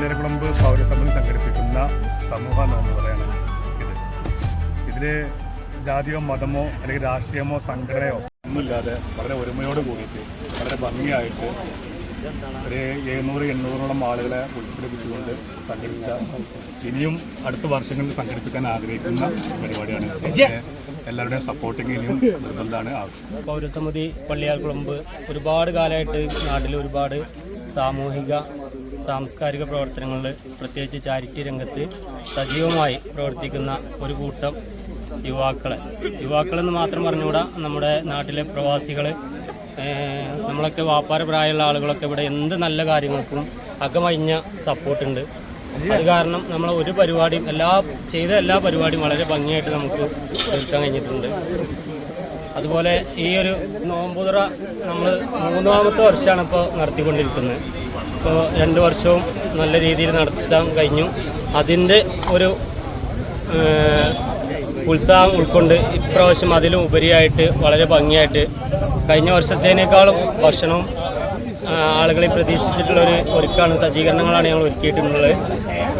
പള്ളിയരക്കുളമ്പ് പൗരസമിതി സംഘടിപ്പിക്കുന്ന സമൂഹ നോമ്പ് തുറയാണ് ഇത്. ഇതിൽ ജാതിയോ മതമോ അല്ലെങ്കിൽ രാഷ്ട്രീയമോ സംഘടനയോ ഒന്നുമില്ലാതെ വളരെ ഒരുമയോട് കൂടിയിട്ട് വളരെ ഭംഗിയായിട്ട് ഒരു എഴുന്നൂറ് എണ്ണൂറോളം ആളുകളെ ഉൾപ്പെടുപ്പിച്ചുകൊണ്ട് സംഘടിപ്പിച്ച ഇനിയും അടുത്ത വർഷങ്ങളിൽ സംഘടിപ്പിക്കാൻ ആഗ്രഹിക്കുന്ന പരിപാടിയാണ് എല്ലാവരുടെയും സപ്പോർട്ടിങ് ഇനിയും നിർബന്ധമാണ് ആവശ്യം. പൗരസമിതി പള്ളിയാർക്കുളമ്പ് ഒരുപാട് കാലമായിട്ട് നാട്ടിൽ ഒരുപാട് സാമൂഹിക സാംസ്കാരിക പ്രവർത്തനങ്ങളിൽ പ്രത്യേകിച്ച് ചാരിറ്റി രംഗത്ത് സജീവമായി പ്രവർത്തിക്കുന്ന ഒരു കൂട്ടം യുവാക്കളെ. യുവാക്കളെന്ന് മാത്രം പറഞ്ഞുകൂടാ നമ്മുടെ നാട്ടിലെ പ്രവാസികൾ നമ്മളൊക്കെ വ്യാപാര പ്രായമുള്ള ആളുകളൊക്കെ ഇവിടെ എന്ത് നല്ല കാര്യങ്ങൾക്കും അകമഴിഞ്ഞ സപ്പോർട്ടുണ്ട്. അത് കാരണം നമ്മൾ ഒരു പരിപാടിയും എല്ലാ ചെയ്ത എല്ലാ പരിപാടിയും വളരെ ഭംഗിയായിട്ട് നമുക്ക് തീർക്കാൻ കഴിഞ്ഞിട്ടുണ്ട്. അതുപോലെ ഈ ഒരു നോമ്പുതുറ നമ്മൾ മൂന്നാമത്തെ വർഷമാണ് ഇപ്പോൾ നടത്തിക്കൊണ്ടിരിക്കുന്നത്. ഇപ്പോൾ രണ്ട് വർഷവും നല്ല രീതിയിൽ നടത്താൻ കഴിഞ്ഞു. അതിന്റെ ഒരു ഉത്സാഹം ഉൾക്കൊണ്ട് ഇപ്രാവശ്യം അതിലും ഉപരിയായിട്ട് വളരെ ഭംഗിയായിട്ട് കഴിഞ്ഞ വർഷത്തേനേക്കാളും ഭക്ഷണവും ആളുകളെ പ്രതീക്ഷിച്ചിട്ടുള്ള ഒരു ഒരുക്കാണ് സജ്ജീകരണങ്ങളാണ് ഞങ്ങൾ ഒരുക്കിയിട്ടുള്ളത്.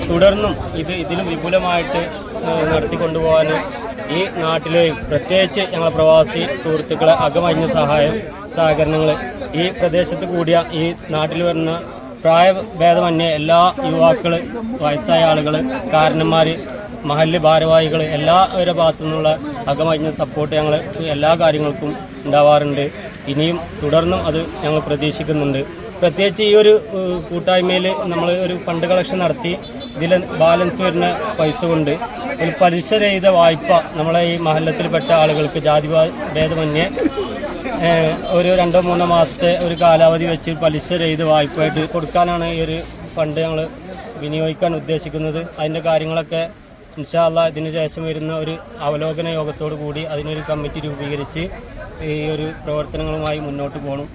തുടർന്നും ഇത് ഇതിലും വിപുലമായിട്ട് നടത്തിക്കൊണ്ടുപോകാൻ ഈ നാട്ടിലെയും പ്രത്യേകിച്ച് ഞങ്ങളെ പ്രവാസി സുഹൃത്തുക്കളെ അകമഞ്ഞ സഹായം സഹകരണങ്ങൾ ഈ പ്രദേശത്ത് കൂടിയ ഈ നാട്ടിൽ വരുന്ന പ്രായഭേദമന്യേ എല്ലാ യുവാക്കൾ വയസ്സായ ആളുകൾ കാരണന്മാർ മഹല്ല് ഭാരവാഹികൾ എല്ലാവരുടെ ഭാഗത്തു നിന്നുള്ള അകമഴിഞ്ഞ സപ്പോർട്ട് ഞങ്ങൾ എല്ലാ കാര്യങ്ങൾക്കും ഉണ്ടാവാറുണ്ട്. ഇനിയും തുടർന്നും അത് ഞങ്ങൾ പ്രതീക്ഷിക്കുന്നുണ്ട്. പ്രത്യേകിച്ച് ഈ ഒരു കൂട്ടായ്മയിൽ നമ്മൾ ഒരു ഫണ്ട് കളക്ഷൻ നടത്തി ഇതിൽ ബാലൻസ് വരുന്ന പൈസ കൊണ്ട് ഒരു പലിശ രഹിത വായ്പ നമ്മളെ ഈ മഹല്ലത്തിൽപ്പെട്ട ആളുകൾക്ക് ജാതി ഭേദമന്യേ ഒരു രണ്ടോ മൂന്നോ മാസത്തെ ഒരു കാലാവധി വെച്ച് പലിശ രഹിത വായ്പയായിട്ട് കൊടുക്കാനാണ് ഈ ഒരു ഫണ്ട് ഞങ്ങൾ വിനിയോഗിക്കാൻ ഉദ്ദേശിക്കുന്നത്. അതിന്റെ കാര്യങ്ങളൊക്കെ ഇൻഷാല്ല ഇതിന് ശേഷം വരുന്ന ഒരു അവലോകന യോഗത്തോടു കൂടി അതിനൊരു കമ്മിറ്റി രൂപീകരിച്ച് ഈ ഒരു പ്രവർത്തനങ്ങളുമായി മുന്നോട്ട് പോകണം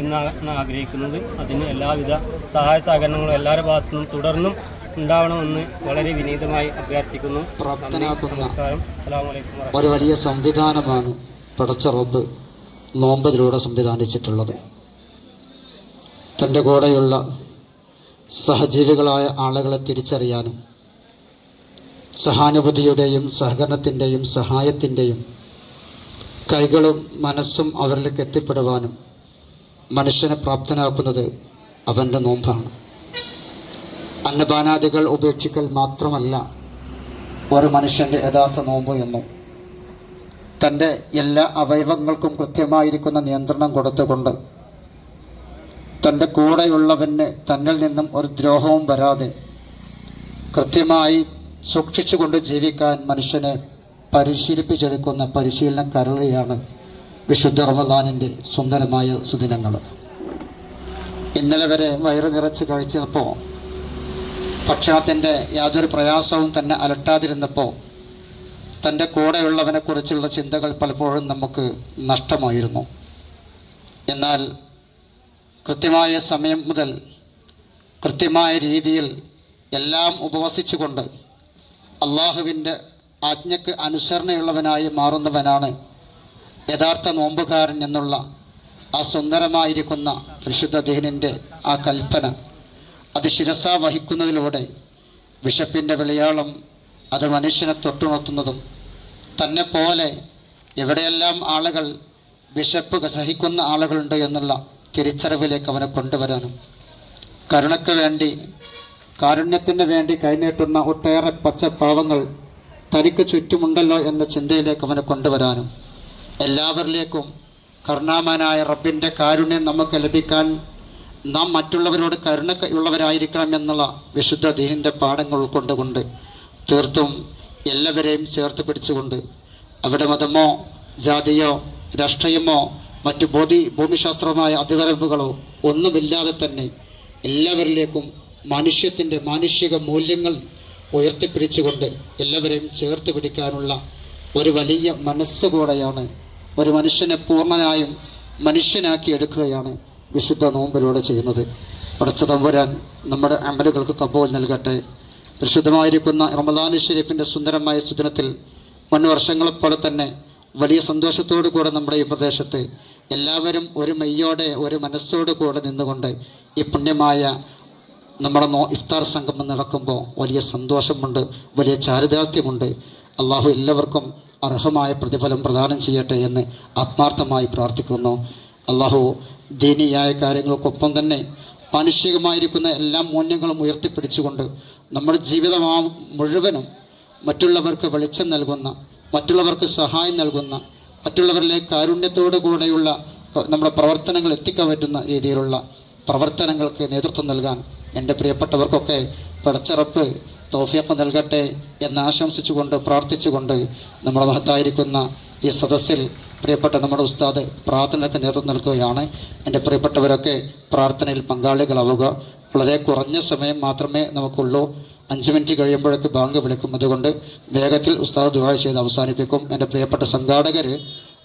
എന്നാണ് ആഗ്രഹിക്കുന്നത്. അതിന് എല്ലാവിധ സഹായ സഹകരണങ്ങളും എല്ലാവരുടെ ഭാഗത്തു നിന്നും തുടർന്നും ഉണ്ടാവണമെന്ന് വളരെ വിനീതമായി അഭ്യർത്ഥിക്കുന്നു. നമസ്കാരം. അസ്സാം വലൈക്കും ഒരു വലിയ സംവിധാനമാണ് പടച്ച റബ്ബ്. നോമ്പതിലൂടെ സംവിധാനിച്ചിട്ടുള്ളത്. തന്റെ കൂടെയുള്ള സഹജീവികളായ ആളുകളെ തിരിച്ചറിയാനും സഹാനുഭൂതിയുടെയും സഹകരണത്തിന്റെയും സഹായത്തിന്റെയും കൈകളും മനസ്സും അവരിലേക്ക് എത്തിപ്പെടുവാനും മനുഷ്യനെ പ്രാപ്തനാക്കുന്നത് അവന്റെ നോമ്പാണ്. അന്നപാനാദികൾ ഉപേക്ഷിക്കൽ മാത്രമല്ല ഒരു മനുഷ്യന്റെ യഥാർത്ഥ നോമ്പ് എന്നും തന്റെ എല്ലാ അവയവങ്ങൾക്കും കൃത്യമായിരിക്കുന്ന നിയന്ത്രണം കൊടുത്തുകൊണ്ട് തന്റെ കൂടെയുള്ളവന് തന്നിൽ നിന്നും ഒരു ദ്രോഹവും വരാതെ കൃത്യമായി സൂക്ഷിച്ചുകൊണ്ട് ജീവിക്കാൻ മനുഷ്യനെ പരിശീലിപ്പിച്ചെടുക്കുന്ന പരിശീലന കരളിയാണ് വിശുദ്ധ റമദാനിന്റെ സുന്ദരമായ സുദിനങ്ങൾ ഇന്നലെ വരെ വയറ് നിറച്ച് കഴിച്ചപ്പോൾ ഭക്ഷണത്തിന്റെ യാതൊരു പ്രയാസവും തന്നെ അലട്ടാതിരുന്നപ്പോൾ തന്റെ കൂടെയുള്ളവനെ കുറിച്ചുള്ള ചിന്തകൾ പലപ്പോഴും നമുക്ക് നഷ്ടമായിരുന്നു. എന്നാൽ കൃത്യമായ സമയം മുതൽ കൃത്യമായ രീതിയിൽ എല്ലാം ഉപവസിച്ചുകൊണ്ട് അള്ളാഹുവിന്റെ ആജ്ഞയ്ക്ക് അനുസരണയുള്ളവനായി മാറുന്നവനാണ് യഥാർത്ഥ നോമ്പുകാരൻ എന്നുള്ള ആ സുന്ദരമായിരിക്കുന്ന പരിശുദ്ധ ദീനിന്റെ ആ കൽപ്പന. അത് ശിരസ വഹിക്കുന്നതിലൂടെ വിശപ്പിന്റെ വിളയാളം അത് മനുഷ്യനെ തൊട്ടുണർത്തുന്നതും തന്നെ പോലെ എവിടെയെല്ലാം ആളുകൾ വിശപ്പ് സഹിക്കുന്ന ആളുകളുണ്ട് എന്നുള്ള തിരിച്ചറിവിലേക്ക് അവനെ കൊണ്ടുവരാനും കരുണയ്ക്ക് വേണ്ടി കാരുണ്യത്തിന് വേണ്ടി കൈനീട്ടുന്ന ഒട്ടേറെ പച്ചഭാവങ്ങൾ തനിക്ക് ചുറ്റുമുണ്ടല്ലോ എന്ന ചിന്തയിലേക്ക് അവനെ കൊണ്ടുവരാനും എല്ലാവരിലേക്കും കരുണാമനായ റബ്ബിന്റെ കാരുണ്യം നമുക്ക് ലഭിക്കാൻ നാം മറ്റുള്ളവരോട് കരുണയുള്ളവരായിരിക്കണം എന്നുള്ള വിശുദ്ധ ദീനിന്റെ പാഠങ്ങൾ ഉൾക്കൊണ്ടുകൊണ്ട് തീർത്തും എല്ലാവരെയും ചേർത്ത് പിടിച്ചുകൊണ്ട് അവരുടെ മതമോ ജാതിയോ രാഷ്ട്രീയമോ മറ്റു ബോധി ഭൂമിശാസ്ത്രമായ അതിവരമ്പുകളോ ഒന്നുമില്ലാതെ തന്നെ എല്ലാവരിലേക്കും മനുഷ്യത്തിന്റെ മാനുഷിക മൂല്യങ്ങൾ ഉയർത്തിപ്പിടിച്ചുകൊണ്ട് എല്ലാവരെയും ചേർത്ത് പിടിക്കാനുള്ള ഒരു വലിയ മനസ്സുകൂടെയാണ് ഒരു മനുഷ്യനെ പൂർണനായും മനുഷ്യനാക്കി എടുക്കുകയാണ് വിശുദ്ധ നോമ്പിലൂടെ ചെയ്യുന്നത്. പടച്ച തമ്പുരാൻ നമ്മുടെ അമ്പലുകൾക്ക് തപ്പോൾ നൽകട്ടെ. പരിശുദ്ധമായിരിക്കുന്ന റമദാൻ ഷെരീഫിന്റെ സുന്ദരമായ സുദിനത്തിൽ മുൻ വർഷങ്ങളെപ്പോലെ തന്നെ വലിയ സന്തോഷത്തോടു കൂടെ നമ്മുടെ ഈ പ്രദേശത്ത് എല്ലാവരും ഒരു മെയ്യോടെ ഒരു മനസ്സോടു കൂടെ നിന്നുകൊണ്ട് ഈ പുണ്യമായ നമ്മുടെ നോ ഇഫ്താർ സംഗമം നടക്കുമ്പോൾ വലിയ സന്തോഷമുണ്ട് വലിയ ചാരിതാർത്ഥ്യമുണ്ട്. അള്ളാഹു എല്ലാവർക്കും അർഹമായ പ്രതിഫലം പ്രദാനം ചെയ്യട്ടെ എന്ന് ആത്മാർത്ഥമായി പ്രാർത്ഥിക്കുന്നു. അള്ളാഹു ദീനിയായ കാര്യങ്ങൾക്കൊപ്പം തന്നെ മാനുഷികമായിരിക്കുന്ന എല്ലാ മൂല്യങ്ങളും ഉയർത്തിപ്പിടിച്ചുകൊണ്ട് നമ്മുടെ ജീവിതം ആ മുഴുവനും മറ്റുള്ളവർക്ക് വെളിച്ചം നൽകുന്ന മറ്റുള്ളവർക്ക് സഹായം നൽകുന്ന മറ്റുള്ളവരിലെ കാരുണ്യത്തോടു കൂടെയുള്ള നമ്മുടെ പ്രവർത്തനങ്ങൾ എത്തിക്കാൻ പറ്റുന്ന രീതിയിലുള്ള പ്രവർത്തനങ്ങൾക്ക് നേതൃത്വം നൽകാൻ എന്റെ പ്രിയപ്പെട്ടവർക്കൊക്കെ പടച്ചിറപ്പ് തോഫിയൊക്കെ നൽകട്ടെ എന്ന് ആശംസിച്ചുകൊണ്ട് പ്രാർത്ഥിച്ചുകൊണ്ട് നമ്മുടെ മഹത്തായിരിക്കുന്ന ഈ സദസ്സിൽ പ്രിയപ്പെട്ട നമ്മുടെ ഉസ്താദ് പ്രാർത്ഥനയ്ക്ക് നേതൃത്വം നൽകുകയാണ്. എന്റെ പ്രിയപ്പെട്ടവരൊക്കെ പ്രാർത്ഥനയിൽ പങ്കാളികളാവുക. വളരെ കുറഞ്ഞ സമയം മാത്രമേ നമുക്കുള്ളൂ. അഞ്ച് മിനിറ്റ് കഴിയുമ്പോഴേക്ക് ബാങ്ക് വിളിക്കും അതുകൊണ്ട് വേഗത്തിൽ ഉസ്താദ് ദുആ ചെയ്ത് അവസാനിപ്പിക്കും. എന്റെ പ്രിയപ്പെട്ട സംഘാടകർ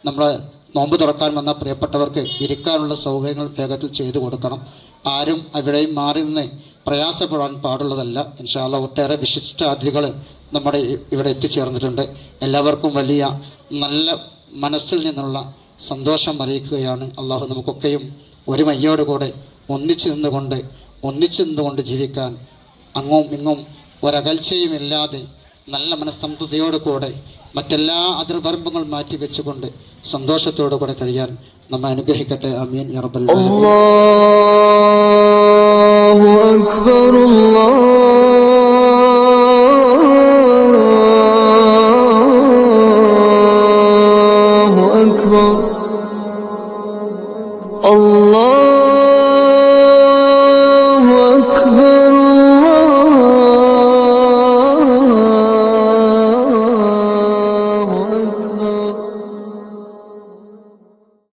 നമ്മൾ നോമ്പ് തുറക്കാൻ വന്ന പ്രിയപ്പെട്ടവർക്ക് ഇരിക്കാനുള്ള സൗകര്യങ്ങൾ വേഗത്തിൽ ചെയ്തു കൊടുക്കണം. ആരും അവിടെയും മാറി നിന്ന് പ്രയാസപ്പെടാൻ പാടുള്ളതല്ല. ഇൻഷാല്ല ഒട്ടേറെ വിശിഷ്ടാതിഥികൾ നമ്മുടെ ഇ- ഇവിടെ എത്തിച്ചേർന്നിട്ടുണ്ട്. എല്ലാവർക്കും വലിയ നല്ല മനസ്സിൽ നിന്നുള്ള സന്തോഷം അറിയിക്കുകയാണ്. അള്ളാഹു നമുക്കൊക്കെയും ഒരു മയ്യോടുകൂടെ ഒന്നിച്ചു നിന്നുകൊണ്ട് ഒന്നിച്ചു നിന്നുകൊണ്ട് ജീവിക്കാൻ അങ്ങും ഇങ്ങും ഒരകൽച്ചയുമില്ലാതെ നല്ല മനസ്സംതൃതിയോടു കൂടെ മറ്റെല്ലാ അതിർഭർമ്മങ്ങൾ മാറ്റി വെച്ചുകൊണ്ട് സന്തോഷത്തോടു കൂടെ കഴിയാൻ നമ്മെ അനുഗ്രഹിക്കട്ടെ. അമീൻ അറബൽ അക്ബർ അക്ബർ. അല്ലാ